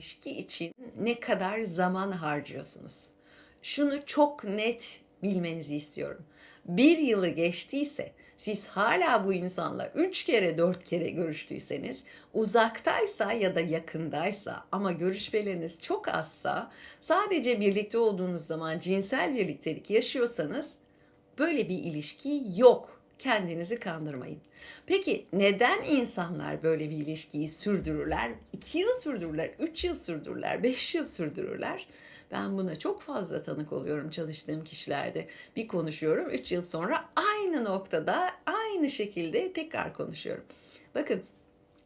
ilişki için ne kadar zaman harcıyorsunuz? Şunu çok net bilmenizi istiyorum. Bir yılı geçtiyse siz hala bu insanla üç kere dört kere görüştüyseniz uzaktaysa ya da yakındaysa ama görüşmeleriniz çok azsa sadece birlikte olduğunuz zaman cinsel birliktelik yaşıyorsanız böyle bir ilişki yok. Kendinizi kandırmayın. Peki neden insanlar böyle bir ilişkiyi sürdürürler? 2 yıl sürdürürler, 3 yıl sürdürürler, 5 yıl sürdürürler. Ben buna çok fazla tanık oluyorum çalıştığım kişilerde. Bir konuşuyorum, 3 yıl sonra aynı noktada, aynı şekilde tekrar konuşuyorum. Bakın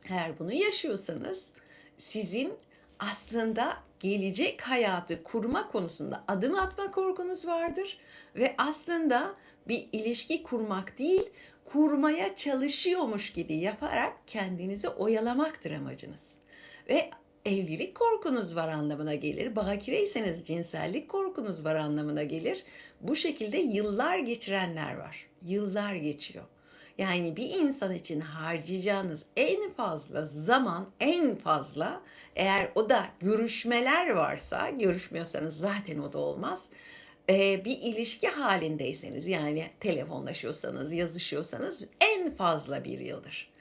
eğer bunu yaşıyorsanız sizin aslında gelecek hayatı kurma konusunda adım atma korkunuz vardır ve aslında bir ilişki kurmak değil, kurmaya çalışıyormuş gibi yaparak kendinizi oyalamaktır amacınız. Ve evlilik korkunuz var anlamına gelir. Bakireyseniz cinsellik korkunuz var anlamına gelir. Bu şekilde yıllar geçirenler var. Yıllar geçiyor. Yani bir insan için harcayacağınız en fazla zaman en fazla eğer o da görüşmeler varsa görüşmüyorsanız zaten o da olmaz. Ee, bir ilişki halindeyseniz yani telefonlaşıyorsanız yazışıyorsanız en fazla bir yıldır.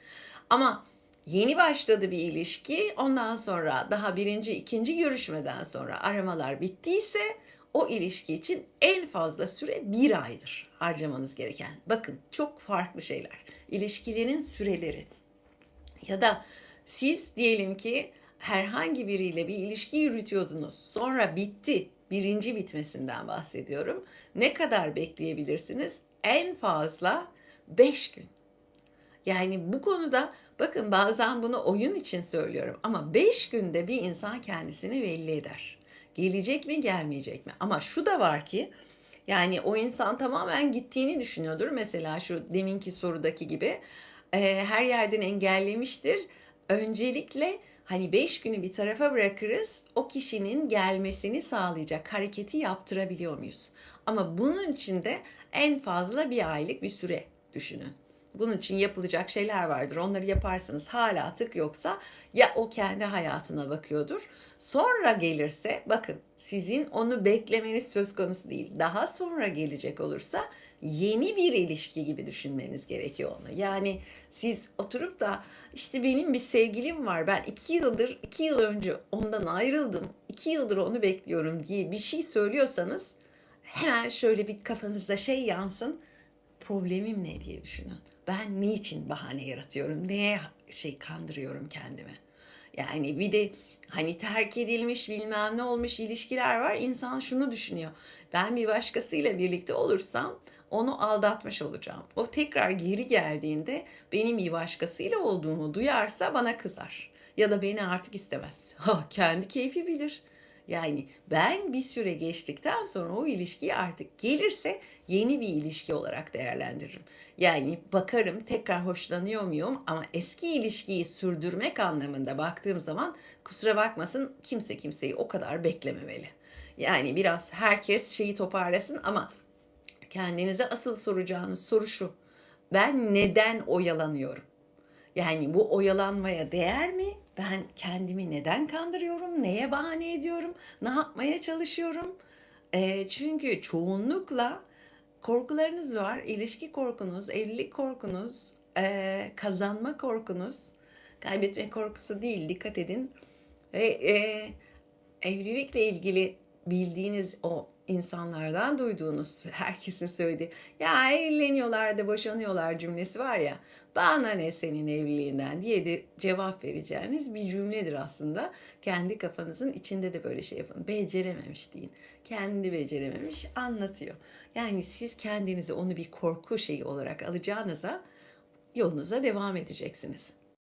Ama yeni başladı bir ilişki ondan sonra daha birinci ikinci görüşmeden sonra aramalar bittiyse o ilişki için en fazla süre bir aydır harcamanız gereken. Bakın çok farklı şeyler. İlişkilerin süreleri. Ya da siz diyelim ki herhangi biriyle bir ilişki yürütüyordunuz. Sonra bitti. Birinci bitmesinden bahsediyorum. Ne kadar bekleyebilirsiniz? En fazla 5 gün. Yani bu konuda bakın bazen bunu oyun için söylüyorum ama 5 günde bir insan kendisini belli eder. Gelecek mi gelmeyecek mi? Ama şu da var ki yani o insan tamamen gittiğini düşünüyordur. Mesela şu deminki sorudaki gibi e, her yerden engellemiştir. Öncelikle hani 5 günü bir tarafa bırakırız o kişinin gelmesini sağlayacak hareketi yaptırabiliyor muyuz? Ama bunun için de en fazla bir aylık bir süre düşünün. Bunun için yapılacak şeyler vardır. Onları yaparsınız. Hala tık yoksa ya o kendi hayatına bakıyordur. Sonra gelirse bakın sizin onu beklemeniz söz konusu değil. Daha sonra gelecek olursa yeni bir ilişki gibi düşünmeniz gerekiyor onu. Yani siz oturup da işte benim bir sevgilim var. Ben iki yıldır, iki yıl önce ondan ayrıldım. iki yıldır onu bekliyorum diye bir şey söylüyorsanız hemen şöyle bir kafanızda şey yansın problemim ne diye düşünün. Ben niçin bahane yaratıyorum? Neye şey kandırıyorum kendimi? Yani bir de hani terk edilmiş bilmem ne olmuş ilişkiler var. İnsan şunu düşünüyor. Ben bir başkasıyla birlikte olursam onu aldatmış olacağım. O tekrar geri geldiğinde benim bir başkasıyla olduğumu duyarsa bana kızar. Ya da beni artık istemez. Ha, kendi keyfi bilir. Yani ben bir süre geçtikten sonra o ilişkiyi artık gelirse yeni bir ilişki olarak değerlendiririm. Yani bakarım tekrar hoşlanıyor muyum ama eski ilişkiyi sürdürmek anlamında baktığım zaman kusura bakmasın kimse kimseyi o kadar beklememeli. Yani biraz herkes şeyi toparlasın ama kendinize asıl soracağınız soru şu. Ben neden oyalanıyorum? Yani bu oyalanmaya değer mi? Ben kendimi neden kandırıyorum? Neye bahane ediyorum? Ne yapmaya çalışıyorum? E, çünkü çoğunlukla korkularınız var. İlişki korkunuz, evlilik korkunuz, e, kazanma korkunuz. Kaybetme korkusu değil, dikkat edin. Ve e, evlilikle ilgili bildiğiniz o insanlardan duyduğunuz herkesin söylediği ya evleniyorlar da boşanıyorlar cümlesi var ya bana ne senin evliliğinden diye de cevap vereceğiniz bir cümledir aslında. Kendi kafanızın içinde de böyle şey yapın. Becerememiş deyin. Kendi becerememiş anlatıyor. Yani siz kendinizi onu bir korku şeyi olarak alacağınıza yolunuza devam edeceksiniz.